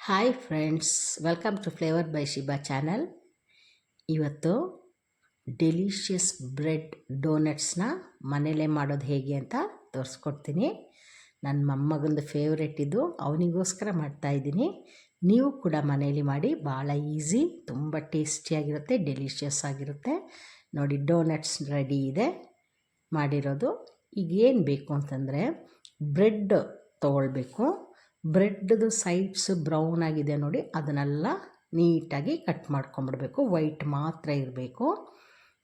Hi friends welcome to flavour by Shiba channel ಇವತ್ತು delicious bread ಡೋನಟ್ಸ್ನ ಮನೇಲೇ ಮಾಡೋದು ಹೇಗೆ ಅಂತ ತೋರಿಸ್ಕೊಡ್ತೀನಿ. ನನ್ನ ಮೊಮ್ಮಗಂದು ಫೇವ್ರೆಟ್ ಇದು, ಅವನಿಗೋಸ್ಕರ ಮಾಡ್ತಾಯಿದ್ದೀನಿ ನೀವು ಕೂಡ ಮನೇಲಿ ಮಾಡಿ ಭಾಳ ಈಸಿ ತುಂಬ ಟೇಸ್ಟಿಯಾಗಿರುತ್ತೆ ಡೆಲಿಷಿಯಸ್ ಆಗಿರುತ್ತೆ. ನೋಡಿ ಡೋನಟ್ಸ್ ರೆಡಿ ಇದೆ. ಮಾಡಿರೋದು. ಈಗ ಏನು ಬೇಕು ಅಂತಂದರೆ ಬ್ರೆಡ್ ತೊಗೊಳ್ಬೇಕು. ಬ್ರೆಡ್ದು ಸೈಡ್ಸ್ ಬ್ರೌನ್ ಆಗಿದೆ ನೋಡಿ, ಅದನ್ನೆಲ್ಲ ನೀಟಾಗಿ ಕಟ್ ಮಾಡ್ಕೊಂಬಿಡ್ಬೇಕು. ವೈಟ್ ಮಾತ್ರ ಇರಬೇಕು.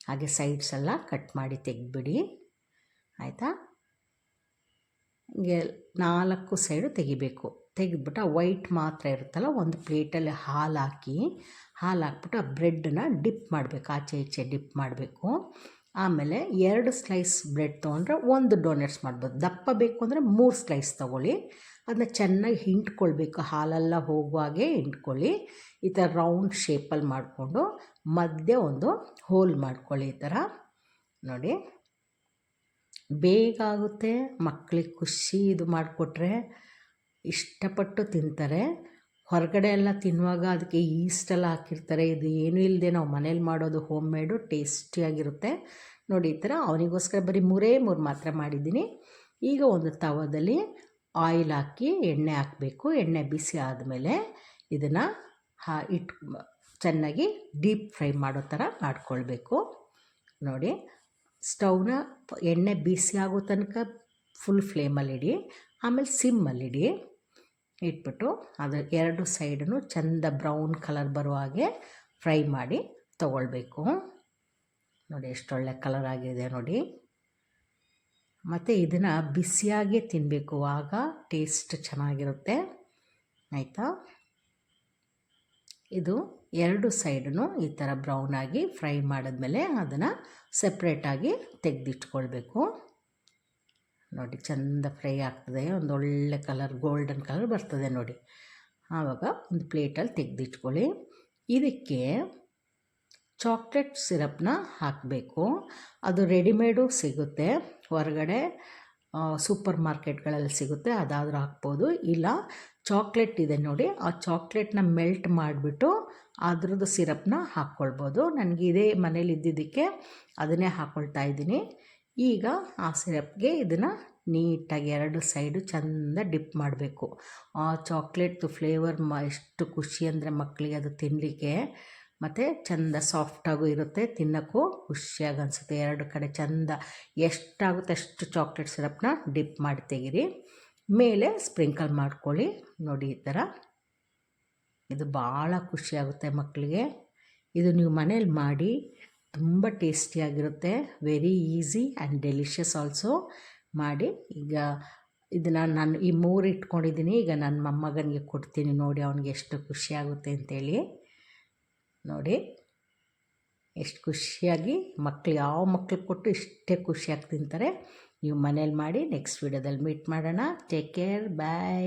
ಹಾಗೆ ಸೈಡ್ಸ್ ಎಲ್ಲ ಕಟ್ ಮಾಡಿ ತೆಗೆದ್ಬಿಡಿ. ಆಯಿತಾ? ಹಿಂಗೆ ನಾಲ್ಕು ಸೈಡು ತೆಗಿಬೇಕು. ತೆಗೆದ್ಬಿಟ್ಟು ಆ ವೈಟ್ ಮಾತ್ರ ಇರುತ್ತಲ್ಲ, ಒಂದು ಪ್ಲೇಟಲ್ಲಿ ಹಾಲು ಹಾಕಿ, ಹಾಲು ಹಾಕ್ಬಿಟ್ಟು ಆ ಬ್ರೆಡ್ನ ಡಿಪ್ ಮಾಡಬೇಕು, ಆಚೆ ಈಚೆ ಡಿಪ್ ಮಾಡಬೇಕು. ಆಮೇಲೆ ಎರಡು ಸ್ಲೈಸ್ ಬ್ರೆಡ್ ತೊಗೊಂಡ್ರೆ ಒಂದು ಡೋನೆಟ್ಸ್ ಮಾಡ್ಬೋದು. ದಪ್ಪ ಬೇಕು ಅಂದರೆ ಮೂರು ಸ್ಲೈಸ್ ತೊಗೊಳ್ಳಿ. ಅದನ್ನ ಚೆನ್ನಾಗಿ ಹಿಂಡ್ಕೊಳ್ಬೇಕು ಹಾಲೆಲ್ಲ ಹೋಗುವಾಗೆ ಹಿಂಡ್ಕೊಳ್ಳಿ ಈ ಥರ ರೌಂಡ್ ಶೇಪಲ್ಲಿ ಮಾಡಿಕೊಂಡು ಮಧ್ಯೆ ಒಂದು ಹೋಲ್ ಮಾಡ್ಕೊಳ್ಳಿ ಈ ಥರ. ನೋಡಿ. ಬೇಗ ಆಗುತ್ತೆ. ಮಕ್ಕಳಿಗೆ ಖುಷಿ ಇದು ಮಾಡಿಕೊಟ್ರೆ. ಇಷ್ಟಪಟ್ಟು ತಿಂತಾರೆ. ಹೊರಗಡೆ ಎಲ್ಲ ತಿನ್ನುವಾಗ ಅದಕ್ಕೆ ಈಸ್ಟೆಲ್ಲ ಹಾಕಿರ್ತಾರೆ. ಇದು ಏನೂ ಇಲ್ಲದೆ ನಾವು ಮನೇಲಿ ಮಾಡೋದು ಹೋಮ್ ಮೇಡು ಟೇಸ್ಟಿಯಾಗಿರುತ್ತೆ ನೋಡಿ, ಈ ಥರ ಅವನಿಗೋಸ್ಕರ ಬರೀ ಮೂರೇ ಮೂರು ಮಾತ್ರ ಮಾಡಿದ್ದೀನಿ. ಈಗ ಒಂದು ತವದಲ್ಲಿ ಆಯಿಲ್ ಹಾಕಿ ಎಣ್ಣೆ ಹಾಕಬೇಕು. ಎಣ್ಣೆ ಬಿಸಿ ಆದಮೇಲೆ ಇದನ್ನು ಹಾ, ಇಟ್, ಚೆನ್ನಾಗಿ ಡೀಪ್ ಫ್ರೈ ಮಾಡೋ ಥರ ಮಾಡ್ಕೊಳ್ಬೇಕು. ನೋಡಿ, ಸ್ಟವ್ನ ಎಣ್ಣೆ ಬಿಸಿ ಆಗೋ ತನಕ ಫುಲ್ ಫ್ಲೇಮಲ್ಲಿಡಿ ಆಮೇಲೆ ಸಿಮ್ಮಲ್ಲಿಡಿ ಇಟ್ಬಿಟ್ಟು ಅದು ಎರಡು ಸೈಡನ್ನು ಚೆಂದ ಬ್ರೌನ್ ಕಲರ್ ಬರುವ ಹಾಗೆ ಫ್ರೈ ಮಾಡಿ ತಗೊಳ್ಬೇಕು. ನೋಡಿ, ಎಷ್ಟೊಳ್ಳೆ ಕಲರ್ ಆಗಿದೆ ನೋಡಿ. ಮತ್ತು ಇದನ್ನು ಬಿಸಿಯಾಗಿ ತಿನ್ನಬೇಕು ಆಗ ಟೇಸ್ಟ್ ಚೆನ್ನಾಗಿರುತ್ತೆ. ಆಯಿತಾ? ಇದು ಎರಡು ಸೈಡನ್ನು ಈ ಥರ ಬ್ರೌನಾಗಿ ಫ್ರೈ ಮಾಡಿದ್ಮೇಲೆ ಅದನ್ನು ಸಪ್ರೇಟಾಗಿ ತೆಗೆದಿಟ್ಕೊಳ್ಬೇಕು. ನೋಡಿ, ಚೆಂದ ಫ್ರೈ ಆಗ್ತದೆ ಒಂದು ಒಳ್ಳೆ ಕಲರ್ ಗೋಲ್ಡನ್ ಕಲರ್ ಬರ್ತದೆ ನೋಡಿ. ಆವಾಗ ಒಂದು ಪ್ಲೇಟಲ್ಲಿ ತೆಗೆದಿಟ್ಕೊಳ್ಳಿ. ಇದಕ್ಕೆ ಚಾಕ್ಲೇಟ್ ಸಿರಪ್ನ ಹಾಕಬೇಕು. ಅದು ರೆಡಿಮೇಡು ಸಿಗುತ್ತೆ. ಹೊರಗಡೆ ಸೂಪರ್ ಮಾರ್ಕೆಟ್ಗಳಲ್ಲಿ ಸಿಗುತ್ತೆ. ಅದಾದರೂ ಹಾಕ್ಬೋದು. ಇಲ್ಲ, ಚಾಕ್ಲೇಟ್ ಇದೆ ನೋಡಿ. ಆ ಚಾಕ್ಲೇಟ್ನ ಮೆಲ್ಟ್ ಮಾಡಿಬಿಟ್ಟು ಅದ್ರದ್ದು ಸಿರಪ್ನ ಹಾಕ್ಕೊಳ್ಬೋದು. ನನಗೆ ಇದೇ ಮನೇಲಿ ಇದ್ದಿದ್ದಕ್ಕೆ ಅದನ್ನೇ ಹಾಕ್ಕೊಳ್ತಾ ಇದ್ದೀನಿ. ಈಗ ಆ ಸಿರಪ್ಗೆ ಇದನ್ನು ನೀಟಾಗಿ ಎರಡು ಸೈಡು ಚೆಂದ ಡಿಪ್ ಮಾಡಬೇಕು. ಆ ಚಾಕ್ಲೇಟ್ದು ಫ್ಲೇವರ್ ಮ, ಎಷ್ಟು ಖುಷಿ ಅಂದರೆ ಮಕ್ಕಳಿಗೆ ಅದು ತಿನ್ನಲಿಕ್ಕೆ ಮತ್ತು ಚೆಂದ ಸಾಫ್ಟಾಗೂ ಇರುತ್ತೆ, ತಿನ್ನೋಕ್ಕೂ ಖುಷಿಯಾಗಿ ಅನಿಸುತ್ತೆ. ಎರಡು ಕಡೆ ಚೆಂದ ಎಷ್ಟಾಗುತ್ತೆ ಅಷ್ಟು ಚಾಕ್ಲೇಟ್ ಸಿರಪ್ನ ಡಿಪ್ ಮಾಡಿ ತೆಗೀರಿ. ಮೇಲೆ ಸ್ಪ್ರಿಂಕಲ್ ಮಾಡ್ಕೊಳ್ಳಿ. ನೋಡಿ ಈ ಥರ. ಇದು ಭಾಳ ಖುಷಿಯಾಗುತ್ತೆ ಮಕ್ಕಳಿಗೆ ಇದು ನೀವು ಮನೇಲಿ ಮಾಡಿ ತುಂಬ ಟೇಸ್ಟಿಯಾಗಿರುತ್ತೆ very easy and delicious also ಮಾಡಿ. ಈಗ ಇದನ್ನು ನಾನು ಈ ಮೂರು ಇಟ್ಕೊಂಡಿದ್ದೀನಿ. ಈಗ ನನ್ನ ಮೊಮ್ಮಗನಿಗೆ ಕೊಡ್ತೀನಿ ನೋಡಿ ಅವನಿಗೆ ಎಷ್ಟು ಖುಷಿಯಾಗುತ್ತೆ ಅಂತೇಳಿ. ನೋಡಿ. ಎಷ್ಟು ಖುಷಿಯಾಗಿ ಮಕ್ಳು ಯಾವ ಮಕ್ಳಿಗೆ ಕೊಟ್ಟು ಇಷ್ಟೇ ಖುಷಿಯಾಗಿ ತಿಂತಾರೆ. ನೀವು ಮನೇಲಿ ಮಾಡಿ ನೆಕ್ಸ್ಟ್ ವೀಡಿಯೋದಲ್ಲಿ ಮೀಟ್ ಮಾಡೋಣ. Take care bye